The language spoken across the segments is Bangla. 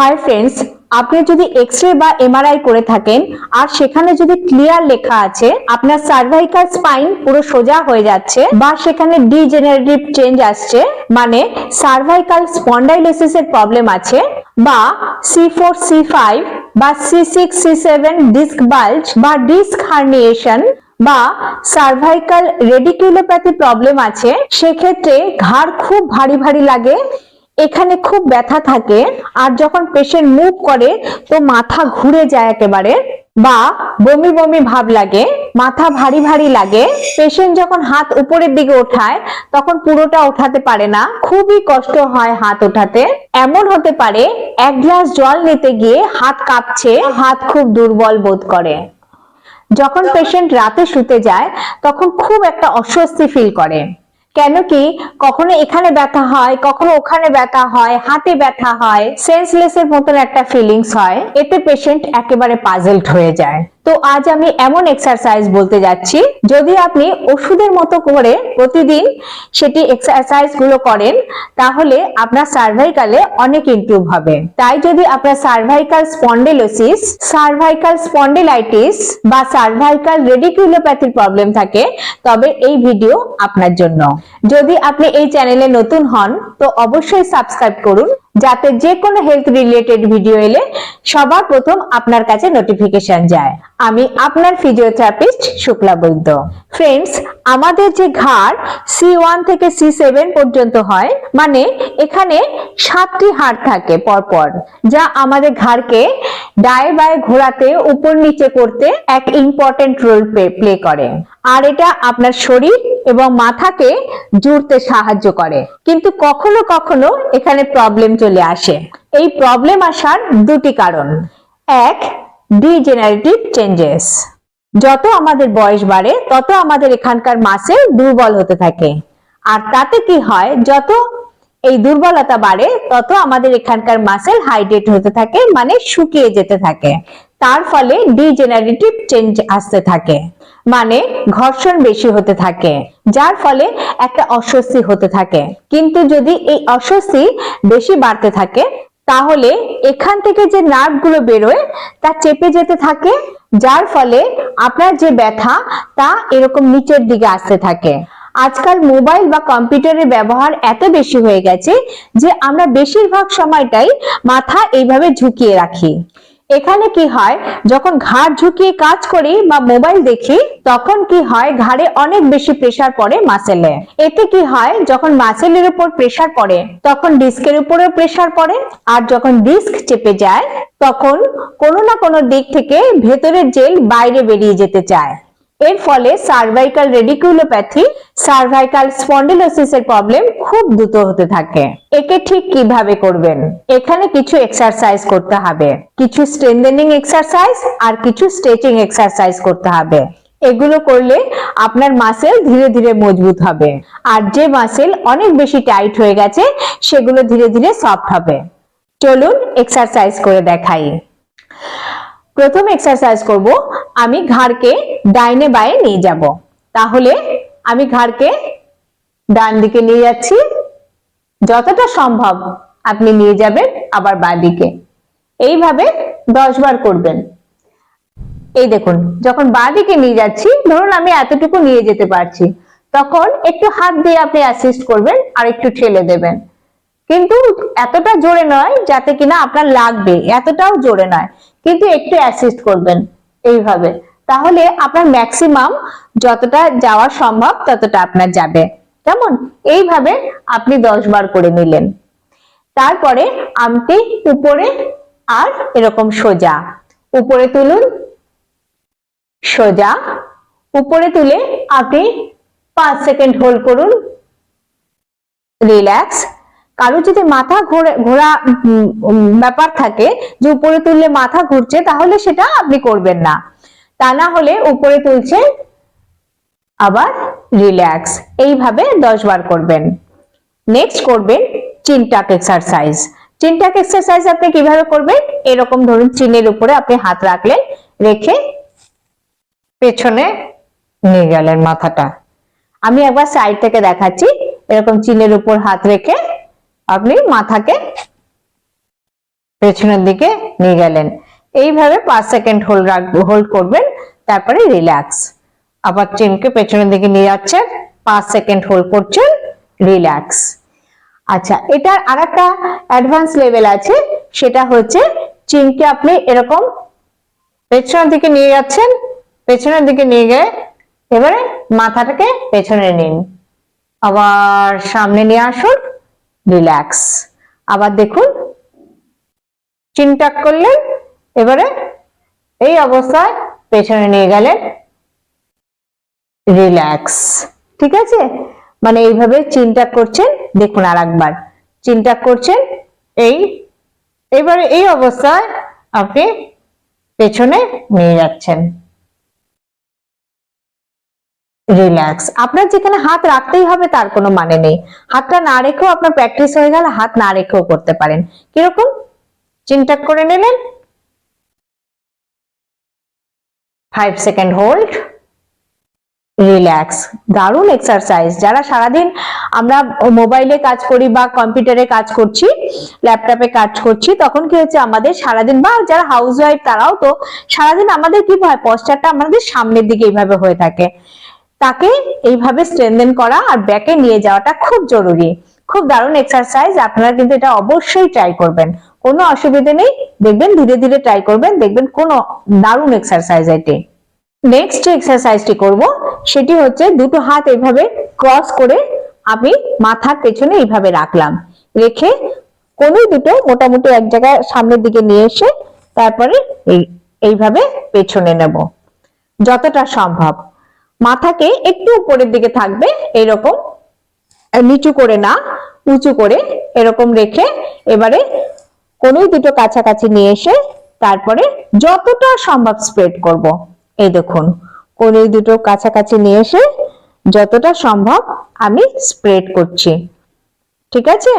হাই ফ্রেন্ডস আপনি যদি এক্স রে বা এমআরআই করে থাকেন, আর সেখানে যদি ক্লিয়ার লেখা আছে, আপনার সার্ভাইকাল স্পাইন পুরো সোজা হয়ে যাচ্ছে, বা সেখানে ডিজেনারেটিভ চেঞ্জ আসছে মানে সার্ভাইকাল স্পন্ডাইলোসিস এর প্রবলেম আছে, বা সি ফোর সি ফাইভ বা C six C seven disc bulge বা ডিস্ক হার্নিয়েশন বা সার্ভাইকাল রেডিকিউলোপ্যাথি প্রবলেম আছে, সেক্ষেত্রে ঘাড় খুব ভারী ভারী লাগে এখানে খুব ব্যথা থাকে আর যখন পেশেন্ট মুভ করে তো মাথা ঘুরে যায় একেবারে বা বমি বমি ভাব লাগে, মাথা ভারী ভারী লাগে। পেশেন্ট যখন হাত উপরের দিকে ওঠায় তখন পুরোটা ওঠাতে পারে না। খুবই কষ্ট হয় হাত ওঠাতে। এমন হতে পারে এক গ্লাস জল নিতে গিয়ে হাত কাঁপছে, হাত খুব দুর্বল বোধ করে। যখন পেশেন্ট রাতে শুতে যায় তখন খুব একটা অস্বস্তি ফিল করে। কেন কি কখনো এখানে ব্যথা হয়, কখনো ওখানে ব্যথা হয়, হাতে ব্যথা হয় সেন্সলেস এর মতন একটা ফিলিংস হয়। এতে পেশেন্ট একেবারে পাজেলড হয়ে যায়। তো আজ আমি এমন এক্সারসাইজ বলতে যাচ্ছি, যদি আপনি ওষুধের মতো করে প্রতিদিন সেটি এক্সারসাইজগুলো করেন, তাহলে আপনার সার্ভাইকালে অনেক ইমপ্রুভ হবে। তাই যদি আপনার সার্ভাইকাল স্পন্ডেলোসিস সার্ভাইকাল স্পন্ডেলাইটিস বা সার্ভাইকাল রেডিকিউলোপ্যাথির প্রবলেম থাকে, তবে এই ভিডিও আপনার জন্য। যদি আপনি এই চ্যানেলে নতুন হন, তো অবশ্যই সাবস্ক্রাইব করুন। যাতে যে কোনো হেলথ রিলেটেড ভিডিও এলে সবার প্রথম আপনার কাছে নোটিফিকেশন যায়। আমি আপনার ফিজিওথেরাপিস্ট শুক্লা বৈদ্য। ফ্রেন্ডস আমাদের যে ঘাড় সি ওয়ান থেকে সি সেভেন পর্যন্ত হয় মানে এখানে সাতটি হাড় থাকে পরপর, যা আমাদের ঘাড়কে ডায়ে বায়ে ঘোরাতে, উপর নিচে করতে এক ইম্পর্টেন্ট রোল প্লে করে। আর এটা আপনার শরীর এবং মাথাকে জুড়তে সাহায্য করে। কিন্তু কখনো কখনো এখানে প্রবলেম চলে আসে। এই প্রবলেম আসার দুটি কারণ। এক ডিজেনারেটিভ চেঞ্জেস যত আমাদের বয়স বাড়ে, তত আমাদের এখানকার মাসেল দুর্বল হতে থাকে। আর তাতে কি হয়, যত এই দুর্বলতা বাড়ে, তত আমাদের এখানকার মাসেল হাইড্রেট হতে থাকে মানে শুকিয়ে যেতে থাকে। তার ফলে ডিজেনারেটিভ চেঞ্জ আসতে থাকে। মানে ঘর্ষণ বেশি হতে থাকে, যার ফলে একটা অস্বস্তি হতে থাকে। কিন্তু যদি এই অস্বস্তি বেশি বাড়তে থাকে, তাহলে এখান থেকে যে নার্ভগুলো বেরোয়, তা চেপে যেতে থাকে, যার ফলে আপনার যে ব্যথা, তা এরকম নিচের দিকে আসতে থাকে। আজকাল মোবাইল বা কম্পিউটারের ব্যবহার এত বেশি হয়ে গেছে যে আমরা বেশিরভাগ সময়টাই মাথা এইভাবে ঝুঁকিয়ে রাখি। এখানে কি হয়, যখন ঘাড় ঝুঁকিয়ে কাজ করি বা মোবাইল দেখি, তখন কি হয়, ঘাড়ে অনেক বেশি প্রেসার পড়ে মাসেলে এতে কি হয়, যখন মাসেলের উপর প্রেসার পড়ে, তখন ডিস্কের উপরেও প্রেসার পড়ে, আর যখন ডিস্ক চেপে যায়, তখন কোনো না কোনো দিক থেকে ভেতরের জেল বাইরে বেরিয়ে যেতে চায়। এর ফলে সার্ভাইকাল রেডিকুলোপ্যাথি সার্ভাইকাল স্পন্ডিলোসিস এর প্রবলেম খুব দ্রুত হতে থাকে। একে ঠিক কীভাবে করবেন? এখানে কিছু এক্সারসাইজ করতে হবে। কিছু স্ট্রেন্থেনিং এক্সারসাইজ আর কিছু স্ট্রেচিং এক্সারসাইজ করতে হবে। এগুলো করলে আপনার মাসেল ধীরে ধীরে মজবুত হবে। আর যে মাসেল অনেক বেশি টাইট হয়ে গেছে, সেগুলো ধীরে ধীরে সফট হবে। চলুন এক্সারসাইজ করে দেখাই। প্রথম এক্সারসাইজ করব আমি ঘাড়কে ডাইনে বায়ে নিয়ে যাব। তাহলে আমি ঘাড়কে ডান দিকে নিয়ে যাচ্ছি। যতটা সম্ভব আপনি নিয়ে যাবেন আবার বাঁ দিকে। এইভাবে দশ বার করবেন। এই দেখুন, যখন বাঁ দিকে নিয়ে যাচ্ছি, ধরুন আমি এতটুকু নিয়ে যেতে পারছি, তখন একটু হাত দিয়ে আপনি অ্যাসিস্ট করবেন আর একটু ঠেলে দেবেন। কিন্তু এতটা জোরে নয়, যাতে কিনা আপনার লাগবে, এতটাও জোরে নয়। কিন্তু একটু অ্যাসিস্ট করবেন। এইভাবে। তাহলে আপনার ম্যাক্সিমাম যতটা যাওয়া সম্ভব ততটা আপনার যাবে। কেমন? এইভাবে আপনি দশ বার করে নিলেন। তারপরে আমটি উপরে আর এরকম সোজা। উপরে তুলুন, সোজা। উপরে তুলে আপনি পাঁচ সেকেন্ড হোল্ড করুন। রিল্যাক্স। কারও যদি মাথা ঘোরা ঘোরা ব্যাপার থাকে, যে উপরে তুললে মাথা ঘুরছে, তাহলে সেটা আপনি করবেন না। তা না হলে উপরে তুলছেন আবার রিল্যাক্স এইভাবে দশ বার করবেন। নেক্সট করবেন চিনটাক এক্সারসাইজ চিনটাক এক্সারসাইজ আপনি কীভাবে করবেন? এরকম ধরুন, চিনের উপরে আপনি হাত রাখলেন রেখে পেছনে নিয়ে গেলেন মাথাটা। আমি একবার সাইড থেকে দেখাচ্ছি। এরকম চিনের উপর হাত রেখে আপনি মাথাকে পেছনের দিকে নিয়ে গেলেন। এইভাবে পাঁচ সেকেন্ড হোল্ড হোল্ড করবেন, তারপরে রিল্যাক্স। আবার চিনকে পেছনের দিকে নিয়ে যাচ্ছেন, পাঁচ সেকেন্ড হোল্ড করছেন, রিল্যাক্স। আচ্ছা এটার আর একটা অ্যাডভান্স লেভেল আছে, সেটা হচ্ছে চিনকে আপনি এরকম পেছনের দিকে নিয়ে যাচ্ছেন, পেছনের দিকে নিয়ে গিয়ে এবারে মাথাটাকে পেছনে নিন। আবার সামনে নিয়ে আসুন রিল্যাক্স আবার দেখুন চিনটাক করলেন, এবারে এই অবস্থায় পেছনে নিয়ে গেলেন রিল্যাক্স ঠিক আছে? মানে এইভাবে চিন্তা করছেন, দেখুন আর একবার চিন্তা করছেন, এই, এবারে এই অবস্থায় আপনি পেছনে নিয়ে যাচ্ছেন। রিল্যাক্স আপনার যেখানে হাত রাখতেই হবে, তার কোনো মানে নেই। হাতটা না রেখেও আপনার প্র্যাকটিস হয়ে গেলে হাত না রেখেও করতে পারেন। কীরকম? চিন্তা করে নিলেন ফাইভ সেকেন্ড হোল্ড রিল্যাক্স দারুণ এক্সারসাইজ যারা সারাদিন আমরা মোবাইলে কাজ করি বা কম্পিউটারে কাজ করছি ল্যাপটপে কাজ করছি, তখন কি হচ্ছে আমাদের সারাদিন বা যারা হাউস ওয়াইফ তারাও তো সারাদিন আমাদের কি হয়? পশ্চারটা আমাদের সামনের দিকে এইভাবে হয়ে থাকে। তাকে এইভাবে স্ট্রেনদেন করা আর ব্যাকে নিয়ে যাওয়াটা খুব জরুরি। খুব দারুণ এক্সারসাইজ আপনারা কিন্তু এটা অবশ্যই ট্রাই করবেন। কোনো অসুবিধা নেই, দেখবেন ধীরে ধীরে ট্রাই করবেন, দেখবেন কোনো দারুণ এক্সারসাইজ এটি। নেক্সট যে এক্সারসাইজটি করব, সেটি হচ্ছে দুটো হাত এইভাবে ক্রস করে আমি মাথার পেছনে এইভাবে রাখলাম। রেখে কোনোই দুটো মোটামুটি এক জায়গায় সামনের দিকে নিয়ে এসে তারপরে এই, এইভাবে পেছনে নেব। যতটা সম্ভব। মাথাকে একটু উপরের দিকে থাকবে, এরকম নিচু করে না, উঁচু করে এরকম রেখে এবারে কোনোই দুটো কাছাকাছি নিয়ে এসে তারপরে যতটা সম্ভব স্প্রেড করব। এই দেখুন, কোনোই দুটো কাছাকাছি নিয়ে এসে যতটা সম্ভব আমি স্প্রেড করছি। ঠিক আছে?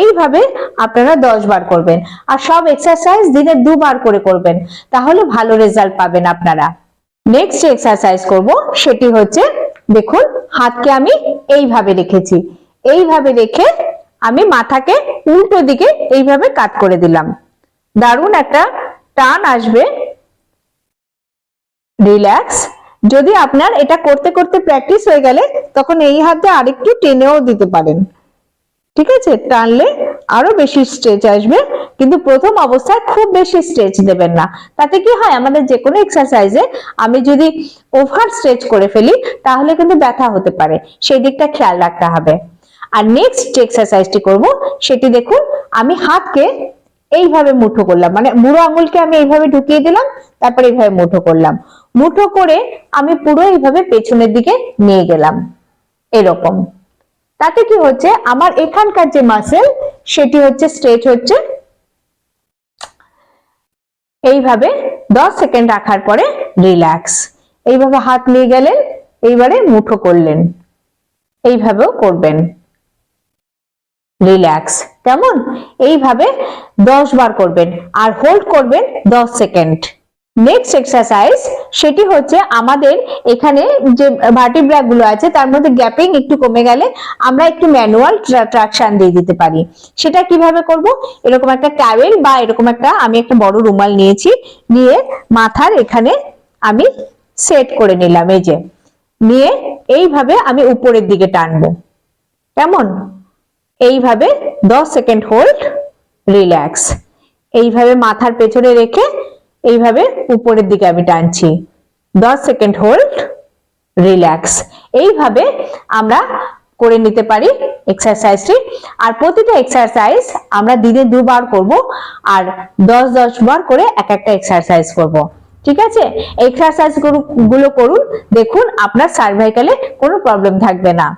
এইভাবে আপনারা দশ বার করবেন, আর সব এক্সারসাইজ দিনে দুবার করে করবেন, তাহলে ভালো রেজাল্ট পাবেন আপনারা। নেক্সট এক্সারসাইজ করব, সেটি হচ্ছে, দেখুন, হাতকে আমি এইভাবে রেখেছি। এইভাবে রেখে আমি মাথাকে উল্টো দিকে এইভাবে কাট করে দিলাম। দারুণ একটা টান আসবে। রিল্যাক্স যদি আপনার এটা করতে করতে প্র্যাকটিস হয়ে গেলে, তখন এই হাতে আরেকটু টেনেও দিতে পারেন। ঠিক আছে? টানলে আরও বেশি স্ট্রেচ আসবে, কিন্তু প্রথম অবস্থায় খুব বেশি স্ট্রেচ দেবেন না। তাতে কি হয়, আমাদের যে কোনো এক্সারসাইজে আমি যদি ওভার স্ট্রেচ করে ফেলি, তাহলে কিন্তু ব্যথা হতে পারে। সেই দিকটা খেয়াল রাখতে হবে। আর নেক্সট যে এক্সারসাইজটি করব, সেটি দেখুন, আমি হাতকে এইভাবে মুঠো করলাম। মানে বুড়ো আঙুলকে আমি এইভাবে ঢুকিয়ে দিলাম, তারপর এইভাবে মুঠো করলাম। মুঠো করে আমি পুরো এইভাবে পেছনের দিকে নিয়ে গেলাম। এরকম। তাতে কি হচ্ছে? আমার এখানকার যে মাসেল সেটি হচ্ছে স্ট্রেচ হচ্ছে। এইভাবে দশ সেকেন্ড রাখার পরে রিল্যাক্স এইভাবে হাত নিয়ে গেলেন, এইবারে মুঠো করলেন। এইভাবেও করবেন। রিল্যাক্স কেমন? এইভাবে দশ বার করবেন। আর হোল্ড করবেন দশ সেকেন্ড নেক্সট এক্সারসাইজ সেটি হচ্ছে আমাদের এখানে যে ভার্টিব্রা গুলো আছে, তার মধ্যে গ্যাপিং একটু কমে গেলে আমরা একটু ম্যানুয়াল ট্রাকশন দিয়ে দিতে পারি। সেটা কীভাবে করব? এরকম একটা ট্যাওয়েল বা এরকম একটা, আমি একটা বড় রুমাল নিয়েছি, নিয়ে মাথার এখানে আমি সেট করে নিলাম এই যে। নিয়ে এইভাবে আমি উপরের দিকে টানবো। কেমন? এইভাবে দশ সেকেন্ড হোল্ড রিল্যাক্স এইভাবে মাথার পেছনে রেখে এইভাবে উপরের দিকে আমি টানছি। দশ সেকেন্ড হোল্ড রিল্যাক্স এইভাবে আমরা করে নিতে পারি এক্সারসাইজটি আর প্রতিটা এক্সারসাইজ আমরা দিনে দুবার করব আর দশ দশ বার করে এক একটা এক্সারসাইজ করব। ঠিক আছে? এক্সারসাইজগুলো করুন, দেখুন আপনার সার্ভাইকালে কোনো প্রবলেম থাকবে না।